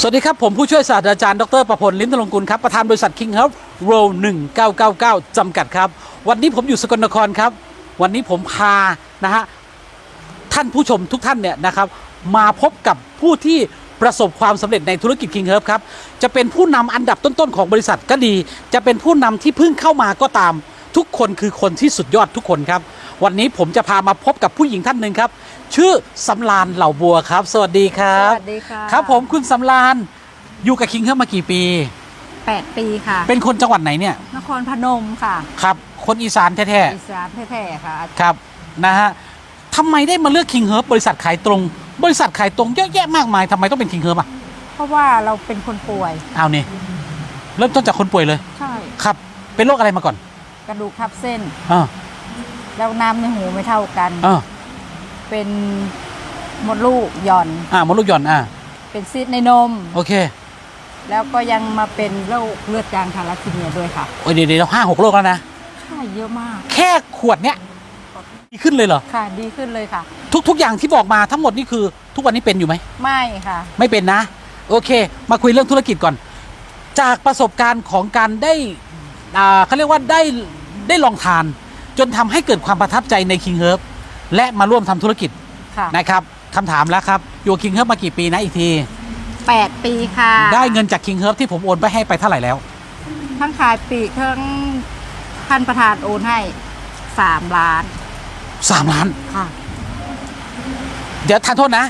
สวัสดีครับ ผมผู้ช่วยศาสตราจารย์ ดรประพล ลิ้มตลงกุลครับ ประธานบริษัท King Health Roll 1999 จำกัดครับ วันนี้ผมอยู่สกลนครครับ วันนี้ผมพานะฮะท่านผู้ชมทุกท่านเนี่ยนะครับ มาพบกับผู้ที่ประสบความสำเร็จในธุรกิจ King Herb ครับ จะเป็นผู้นำอันดับต้นๆ ของบริษัทก็ดี จะเป็นผู้นำที่เพิ่งเข้ามาก็ตาม ทุกคนคือคนที่สุดยอดทุกคนครับ วันนี้ผมจะพามาพบกับผู้หญิงท่านหนึ่งครับ ชื่อสำรานเหล่าบัวครับ สวัสดีครับสวัสดีค่ะครับ ผมคุณสำรานอยู่กับคิงเฮ r มากี่ปีแปดปีค่ะ เป็นคนจังหวัดไหนเนี่ย นครพนมค่ะครับ คนอีสานแท้อีสานแท้ๆค่ะๆครับนะฮะทำไมได้มาเลือกคิงเฮ r บริษัทขายตรง บริษัทขายตรงเยอะแยะมากมายทำไมต้องเป็นคิงเฮ r อะเพราะว่าเราเป็นคนป่วย เอาเนี่ยเริ่มต้นจากคนป่วยเลยใช่ ครับ เป็นโรคอะไรมาก่อนกระดูกทับเส้น อ่าแล้วน้ำในหูไม่เท่ากัน อ่า เป็นมดลูกหย่อน อ่ามดลูกหย่อนอ่าเป็นซีดในนม โอเคแล้วก็ยังมาเป็นโรคเลือดจางทาลัสซีเมียด้วยค่ะโอ้ยเดี๋ยวเดี๋ยวห้าหกโรคแล้วนะใช่เยอะมาก แค่ขวดเนี้ยดีขึ้นเลยเหรอค่ะ ดีขึ้นเลยค่ะ ทุกทุกอย่างที่บอกมาทั้งหมดนี่คือ ทุกวันนี้เป็นอยู่ไหมไม่ค่ะ ไม่เป็นนะ โอเค มาคุยเรื่องธุรกิจก่อน จากประสบการณ์ของการได้อ่าเขาเรียกว่าได้ได้ลองทาน จนทำให้เกิดความประทับใจใน King Herb และมาร่วมทำธุรกิจค่ะนะครับคำถามแล้วครับอยู่ King Herb มากี่ปีนะอีกที แปดปีค่ะได้เงินจาก King Herb ที่ผมโอนไปให้ไปเท่าไหร่แล้ว ทั้งขายปลีกทั้งท่านประธานโอนให้สามล้าน3 ล้าน ค่ะเดี๋ยวทานโทษนะ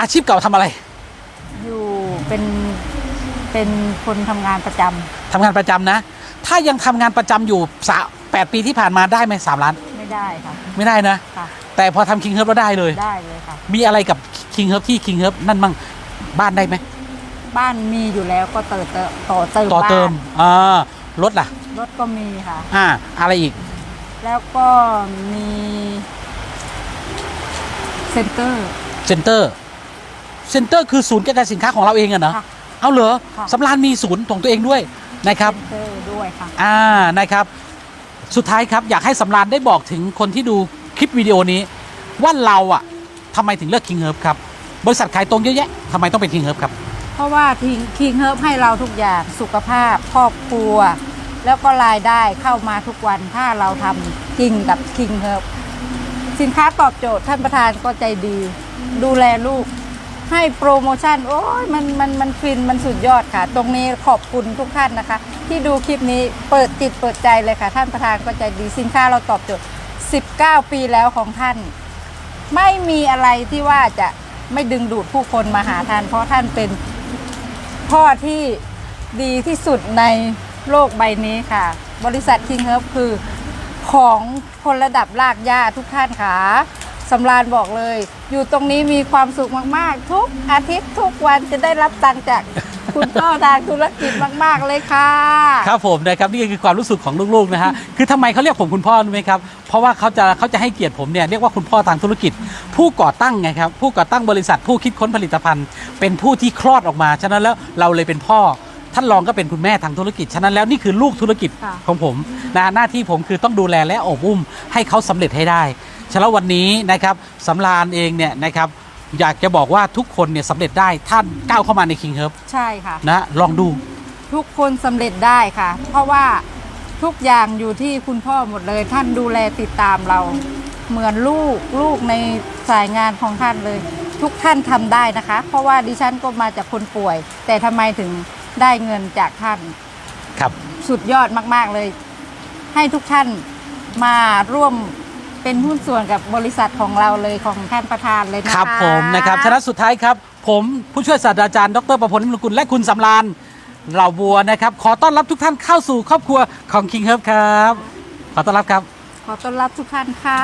อาชีพเก่าทำอะไรอยู่เป็นเป็นคนทำงานประจำทำงานประจำนะ ถ้ายังทำงานประจำอยู่สาแปดปีที่ผ่านมาได้ไหมสามล้าน ไม่ได้ค่ะ ไม่ได้นะ ค่ะ แต่พอทำ King Herb แล้วได้เลย ได้เลยค่ะ มีอะไรกับ King Herb ที่ King Herb นั่นมั่งบ้านได้ไหมบ้านมีอยู่แล้วก็เติมเติมต่อเติมต่อเติมบ้านอ่ารถล่ะ รถก็มีค่ะ อ่า อะไรอีกแล้วก็มีเซ็นเตอร์ เซ็นเตอร์เซ็นเตอร์คือศูนย์กระจายสินค้าของเราเองอะเนาะค่ะเอาเหรอค่ะ สำรานมีศูนย์ของตัวเองด้วยนะครับ เซ็นเตอร์ด้วยค่ะ อ่านะครับ สุดท้ายครับอยากให้สำรานได้บอกถึงคนที่ดูคลิปวิดีโอนี้ ว่าเราอะทำไมถึงเลือก King Herb ครับ บริษัทขายตรงเยอะแยะทำไมต้องเป็น King Herb ครับ เพราะว่าทิงคิงเฮิร์บให้เราทุกอย่างสุขภาพครอบครัว แล้วก็รายได้เข้ามาทุกวันถ้าเราทำจริงกับคิงเฮิร์บสินค้าตอบโจทย์ท่านประธานก็ใจดี ดูแลลูก ให้โปรโมชั่นโอ้ยมันมันมันฟินมันสุดยอดค่ะ ตรงนี้ขอบคุณทุกท่านนะคะ ที่ดูคลิปนี้เปิดจิตเปิดใจเลยค่ะ ท่านประธานก็ใจดีสินค้าเราตอบโจทย์ 19 ปีแล้วของท่าน ไม่มีอะไรที่ว่าจะไม่ดึงดูดผู้คนมาหาท่าน เพราะท่านเป็นพ่อที่ดีที่สุดในโลกใบนี้ค่ะ บริษัท King Herb คือของคนระดับรากหญ้าทุกท่านค่ะ สำราญบอกเลย อยู่ตรงนี้มีความสุขมากๆ ทุกอาทิตย์ทุกวันจะได้รับตังค์จากคุณพ่อทางธุรกิจมาก ๆ เลยค่ะ ครับผมนะครับนี่คือความรู้สึกของลูกๆนะฮะคือทำไมเขาเรียกผมคุณพ่อรู้ไหมครับเพราะว่าเขาจะเขาจะให้เกียรติผมเนี่ยเรียกว่าคุณพ่อทางธุรกิจ ผู้ก่อตั้งไงครับผู้ก่อตั้งบริษัทผู้คิดค้นผลิตภัณฑ์ เป็นผู้ที่คลอดออกมา ฉะนั้นแล้วเราเลยเป็นพ่อท่านรองก็เป็นคุณแม่ทางธุรกิจ ฉะนั้นแล้วนี่คือลูกธุรกิจค่ะของผมนะหน้าที่ผมคือต้องดูแลและอบอุ้มให้เขาสำเร็จให้ได้ ฉะนั้นวันนี้นะครับสำราญเองเนี่ยนะครับอยากจะบอกว่าทุกคนเนี่ยสำเร็จได้ท่านก้าวเข้ามาใน King Herb ใช่ค่ะ นะลองดู ทุกคนสำเร็จได้ค่ะ เพราะว่าทุกอย่างอยู่ที่คุณพ่อหมดเลย ท่านดูแลติดตามเรา เหมือนลูกลูกในสายงานของท่านเลย ทุกท่านทำได้นะคะ เพราะว่าดิฉันก็มาจากคนป่วย แต่ทำไมถึงได้เงินจากท่าน ครับ สุดยอดมาก ๆ เลย ให้ทุกท่านมาร่วม เป็นหุ้นส่วนกับบริษัทของเราเลยของท่านประธานเลยนะคะครับผมนะครับฉะนั้นสุดท้ายครับ ผมผู้ช่วยศาสตราจารย์ดรประพลนิมลกุลและคุณสำรานเหล่าบัวนะครับ ขอต้อนรับทุกท่านเข้าสู่ครอบครัวของ King Herb ครับ ขอต้อนรับครับ ขอต้อนรับทุกท่านค่ะ